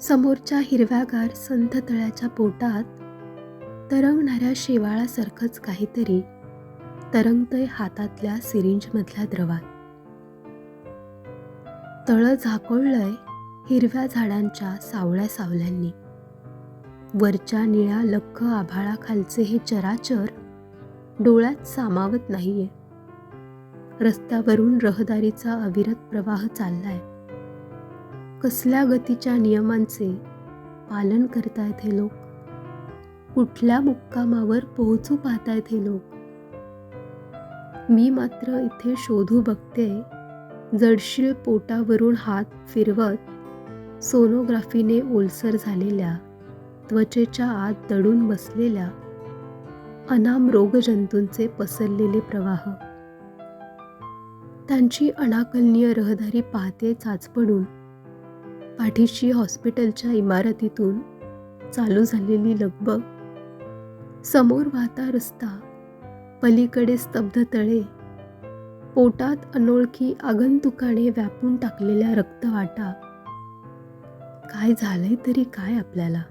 समोरच्या हिरव्यागार संथ तळ्याच्या पोटात तरंगणाऱ्या शेवाळासारखंच काहीतरी तरंगतय हातातल्या सिरिंजमधल्या द्रवात. तळं झाकोळलंय हिरव्या झाडांच्या सावळ्या सावल्यांनी. वरच्या निळ्या लख्ख आभाळाखालचे हे चराचर डोळ्यात सामावत नाहीये. रस्त्यावरून रहदारीचा अविरत प्रवाह चाललाय. कसल्या गतीच्या नियमांचे पालन करतायत हे लोक? कुठल्या मुक्कामावर पोहोचू पाहतायत हे लोक? मी मात्र इथे शोधू बघते जडशील पोटावरून हात फिरवत सोनोग्राफीने ओलसर झालेल्या त्वचेच्या आत दडून बसलेल्या अनाम रोगजंतूंचे पसरलेले प्रवाह. त्यांची अनाकलनीय रहदारी पाहते चाचपडून पाठीशी हॉस्पिटलच्या इमारतीतून चालू झालेली लगबग. समोर वाहता रस्ता पलीकडे स्तब्ध तळे पोटात अनोळखी आगंतुकाने व्यापून टाकलेल्या रक्तवाटा. काय झालंय तरी काय आपल्याला?